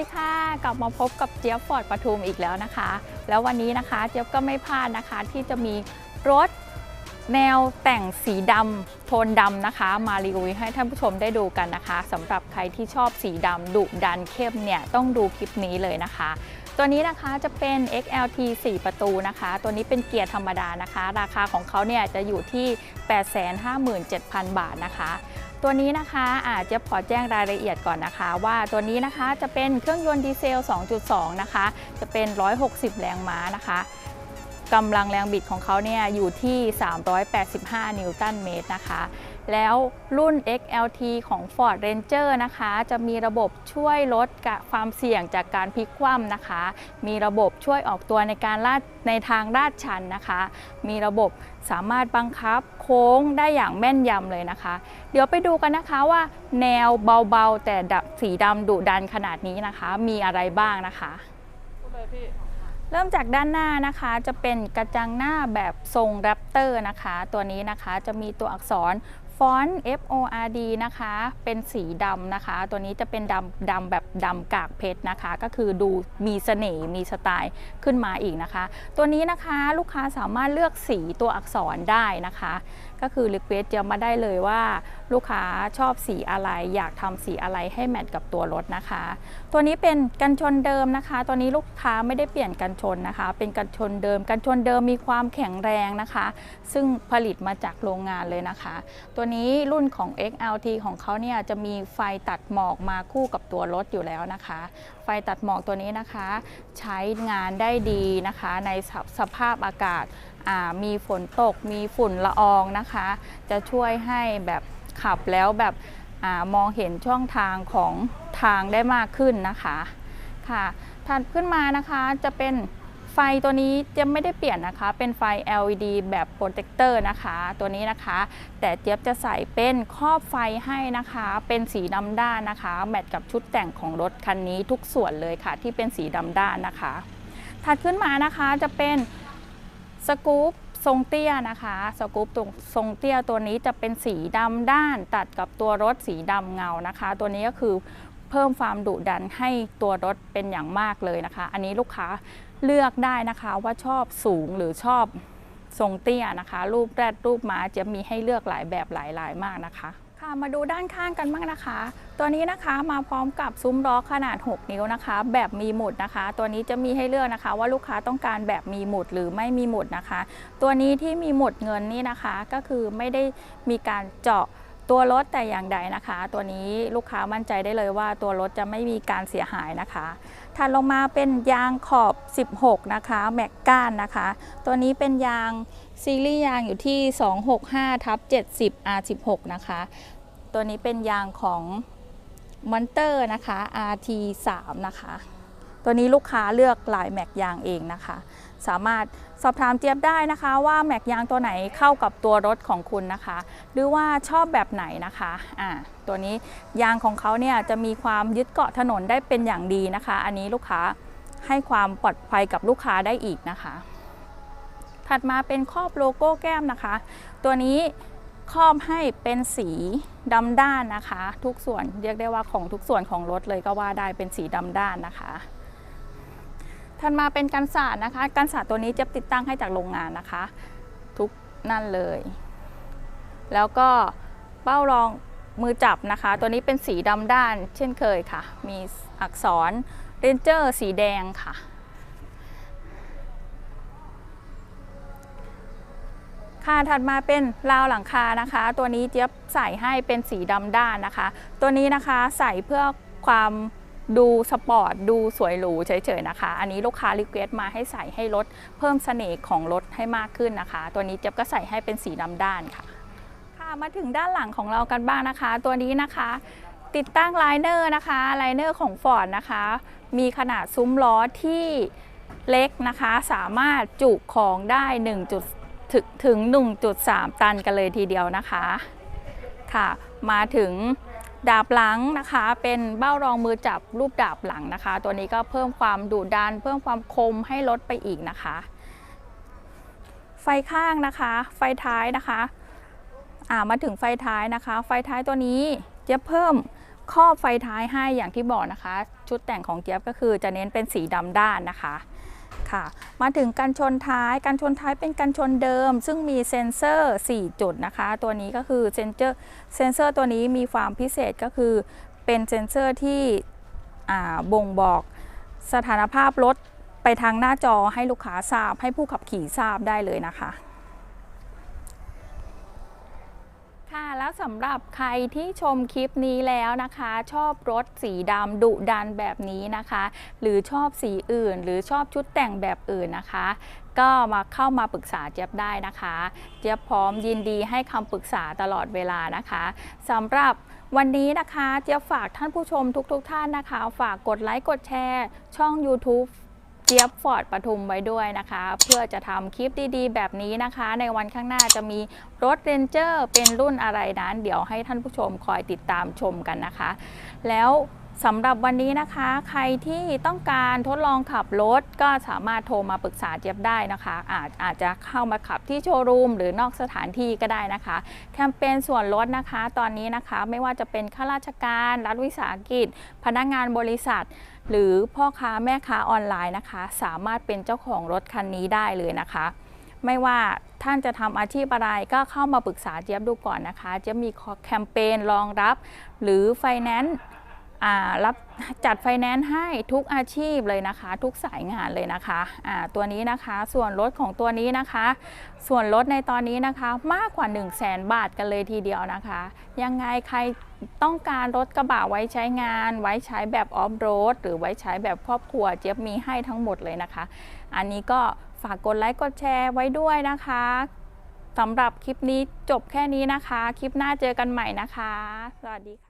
ดีค่ะ กลับมาพบกับเจี๊ยบฟอร์ดปทุมอีกแล้วนะคะ แล้ววันนี้นะคะเจี๊ยบก็ไม่พลาดนะคะ ที่จะมีรถแนวแต่งสีดำโทนดำนะคะ มารีวิวให้ท่านผู้ชมได้ดูกันนะคะสำหรับใครที่ชอบสีดำดุดันเข้มเนี่ยต้องดูคลิปนี้เลยนะคะ ตัวนี้นะคะจะเป็น XLT 4 ประตูนะคะ ตัวนี้เป็นเกียร์ธรรมดานะคะ ราคาของเขาเนี่ยจะอยู่ที่ 857,000 บาทนะคะ ตัวนี้นะคะอาจจะขอแจ้งรายละเอียดก่อนนะคะ ว่าตัวนี้นะคะจะเป็นเครื่องยนต์ดีเซล 2.2 นะคะ จะเป็น 160 แรงม้านะคะกำลังแรงบิดของเขาเนี่ยอยู่ที่ 385 นิวตันเมตรนะคะ แล้วรุ่น XLT ของ Ford Ranger นะคะ จะมีระบบช่วยลดความเสี่ยงจากการพลิกคว่ำนะคะ มีระบบช่วยออกตัวในการลาดในทางลาดชันนะคะ มีระบบสามารถบังคับโค้งได้อย่างแม่นยำเลยนะคะ เดี๋ยวไปดูกันนะคะว่าแนวเบาๆ แต่ดับสีดำดุดันขนาดนี้นะคะ มีอะไรบ้างนะคะเริ่มจากด้านหน้านะคะจะเป็นกระจังหน้าแบบทรงแรปเตอร์นะคะ ตัวนี้นะคะจะมีตัวอักษรฟ อนต์ F O R D นะคะ เป็นสีดำนะคะ ตัวนี้จะเป็นดำดำแบบดำกากเพชรนะคะ ก็คือดูมีเสน่ห์มีสไตล์ขึ้นมาอีกนะคะ ตัวนี้นะคะลูกค้าสามารถเลือกสีตัวอักษรได้นะคะ ก็คือรีเควสจะมาได้เลยว่า ลูกค้าชอบสีอะไร อยากทำสีอะไรให้แมทกับตัวรถนะคะ ตัวนี้เป็นกันชนเดิมนะคะ ตัวนี้ลูกค้าไม่ได้เปลี่ยนกันชนนะคะ เป็นกันชนเดิม กันชนเดิมมีความแข็งแรงนะคะ ซึ่งผลิตมาจากโรงงานเลยนะคะ ตัวนี้รุ่นของ XLT ของเขาเนี่ยจะมีไฟตัดหมอกมาคู่กับตัวรถอยู่แล้วนะคะ ไฟตัดหมอกตัวนี้นะคะ ใช้งานได้ดีนะคะ ในสสภาพอากาศ มีฝนตก มีฝุ่นละอองนะคะ จะช่วยให้แบบขับแล้วแบบอมองเห็นช่องทางของทางได้มากขึ้นนะคะค่ะถัดขึ้นมานะคะจะเป็นไฟตัวนี้จะไม่ได้เปลี่ยนนะคะ เป็นไฟ LED แบบโปรเจคเตอร์นะคะ ตัวนี้นะคะ แต่เจี๊ยบจะใส่เป็นครอบไฟให้นะคะ เป็นสีดำด้านนะคะ แมทกับชุดแต่งของรถคันนี้ทุกส่วนเลยค่ะ ที่เป็นสีดำด้านนะคะ ถัดขึ้นมานะคะจะเป็น สกู๊ปทรงเตี้ยนะคะ สกู๊ปตรงทรงเตี้ยตัวนี้จะเป็นสีดำด้านตัดกับตัวรถสีดำเงานะคะ ตัวนี้ก็คือเพิ่มความดุดันให้ตัวรถเป็นอย่างมากเลยนะคะ อันนี้ลูกค้าเลือกได้นะคะว่าชอบสูงหรือชอบทรงเตี้ยนะคะ รูปแรดรูปม้าจะมีให้เลือกหลายแบบหลายลายมากนะคะค่ะ มาดูด้านข้างกันบ้างนะคะ ตัวนี้นะคะมาพร้อมกับซุ้มล้อขนาด 6 นิ้วนะคะ แบบมีหมุดนะคะ ตัวนี้จะมีให้เลือกนะคะ ว่าลูกค้าต้องการแบบมีหมุดหรือไม่มีหมุดนะคะ ตัวนี้ที่มีหมุดเงินนี่นะคะ ก็คือไม่ได้มีการเจาะตัวรถแต่อย่างใดนะคะ ตัวนี้ลูกค้ามั่นใจได้เลยว่าตัวรถจะไม่มีการเสียหายนะคะถัดลงมาเป็นยางขอบ 16 นะคะแม็กก้านนะคะ ตัวนี้เป็นยางซีรีส์ยางอยู่ที่ 265ทับ70 R16 นะคะ ตัวนี้เป็นยางของมอนเตอร์นะคะ RT3 นะคะ ตัวนี้ลูกค้าเลือกลายแม็กยางเองนะคะ สามารถสอบถามเจี๊ยบได้นะคะว่าแม็กยางตัวไหนเข้ากับตัวรถของคุณนะคะ หรือว่าชอบแบบไหนนะคะอ่าตัวนี้ยางของเขาเนี่ยจะมีความยึดเกาะถนนได้เป็นอย่างดีนะคะ อันนี้ลูกค้าให้ความปลอดภัยกับลูกค้าได้อีกนะคะ ถัดมาเป็นครอบโลโก้แก้มนะคะ ตัวนี้ ครอบให้เป็นสีดำด้านนะคะ ทุกส่วนเรียกได้ว่าของทุกส่วนของรถเลยก็ว่าได้เป็นสีดำด้านนะคะถัดมาเป็นกันศาสตร์นะคะ กันศาสตร์ตัวนี้จะติดตั้งให้จากโรงงานนะคะ ทุกนั่นเลย แล้วก็เป้ารองมือจับนะคะ ตัวนี้เป็นสีดำด้าน เช่นเคยค่ะ มีอักษรเรนเจอร์สีแดงค่ะ ค่ะถัดมาเป็นราวหลังคานะคะ ตัวนี้เจี๊ยบใส่ให้เป็นสีดำด้านนะคะ ตัวนี้นะคะใส่เพื่อความดูสปอร์ตดูสวยหรูเฉยๆนะคะ อันนี้ลูกค้ารีเควสต์มาให้ใส่ให้รถเพิ่มเสน่ห์ของรถให้มากขึ้นนะคะ ตัวนี้เจี๊ยบก็ใส่ให้เป็นสีดำด้านค่ะ ค่ะมาถึงด้านหลังของเรากันบ้างนะคะ ตัวนี้นะคะ ติดตั้งไลเนอร์นะคะไลเนอร์ของ Ford นะคะ มีขนาดซุ้มล้อที่เล็กนะคะ สามารถจุของได้1จุด ถึงถึง 1.3 ตันกันเลยทีเดียวนะคะค่ะ มาถึงดาบหลังนะคะ เป็นเบ้ารองมือจับรูปดาบหลังนะคะ ตัวนี้ก็เพิ่มความดุดันเพิ่มความคมให้รถไปอีกนะคะ ไฟข้างนะคะ ไฟท้ายนะคะอ่ามาถึงไฟท้ายนะคะ ไฟท้ายตัวนี้จะเพิ่มครอบไฟท้ายให้อย่างที่บอกนะคะ ชุดแต่งของเจี๊ยบก็คือจะเน้นเป็นสีดำด้านนะคะ ค่ะ มาถึงกันชนท้าย กันชนท้ายเป็นกันชนเดิม ซึ่งมีเซ็นเซอร์ 4 จุดนะคะ ตัวนี้ก็คือเซ็นเซอร์เซ็นเซอร์ตัวนี้มีความพิเศษก็คือเป็นเซ็นเซอร์ที่บ่งบอกสถานภาพรถไปทางหน้าจอให้ลูกค้าทราบ ให้ผู้ขับขี่ทราบได้เลยนะคะ ค่ะแล้วสำหรับใครที่ชมคลิปนี้แล้วนะคะ ชอบรถสีดำดุดันแบบนี้นะคะ หรือชอบสีอื่น หรือชอบชุดแต่งแบบอื่นนะคะ ก็มาเข้ามาปรึกษาเจี๊ยบได้นะคะ เจี๊ยบพร้อมยินดีให้คำปรึกษาตลอดเวลานะคะสำหรับวันนี้นะคะ เจี๊ยบฝากท่านผู้ชมทุกๆทท่านนะคะ ฝากกดไลค์กดแชร์ ช่อง YouTube เจี๊ยบฟอร์ดปทุมไว้ด้วยนะคะ เพื่อจะทำคลิปดีๆ แบบนี้นะคะ ในวันข้างหน้าจะมีรถเรนเจอร์เป็นรุ่นอะไรนั้น เดี๋ยวให้ท่านผู้ชมคอยติดตามชมกันนะคะ แล้ว สำหรับวันนี้นะคะ ใครที่ต้องการทดลองขับรถก็สามารถโทรมาปรึกษาเจี๊ยบได้นะคะ อาจอาจจะเข้ามาขับที่โชว์รูมหรือนอกสถานที่ก็ได้นะคะ แคมเปญส่วนลดนะคะ ตอนนี้นะคะไม่ว่าจะเป็นข้าราชการ รัฐวิสาหกิจ พนักงานบริษัท หรือพ่อค้าแม่ค้าออนไลน์นะคะ สามารถเป็นเจ้าของรถคันนี้ได้เลยนะคะ ไม่ว่าท่านจะทำอาชีพอะไรก็เข้ามาปรึกษาเจี๊ยบดูก่อนนะคะ จะมีแคมเปญรองรับ หรือไฟแนนซ์ รับจัดไฟแนนซ์ให้ทุกอาชีพเลยนะคะ ทุกสายงานเลยนะคะอ่าตัวนี้นะคะส่วนลดของตัวนี้นะคะ ส่วนลดในตอนนี้นะคะมากกว่า 1 0 0 0 0แสนบาทกันเลยทีเดียวนะคะ ยังไงใครต้องการรถกระบะไว้ใช้งาน ไว้ใช้แบบออฟโรดหรือไว้ใช้แบบครอบครัวเจี๊ยบมีให้ทั้งหมดเลยนะคะ อันนี้ก็ฝากกดไลค์กดแชร์ไว้ด้วยนะคะสำหรับคลิปนี้จบแค่นี้นะคะ คลิปหน้าเจอกันใหม่นะคะ สวัสดีค่ะ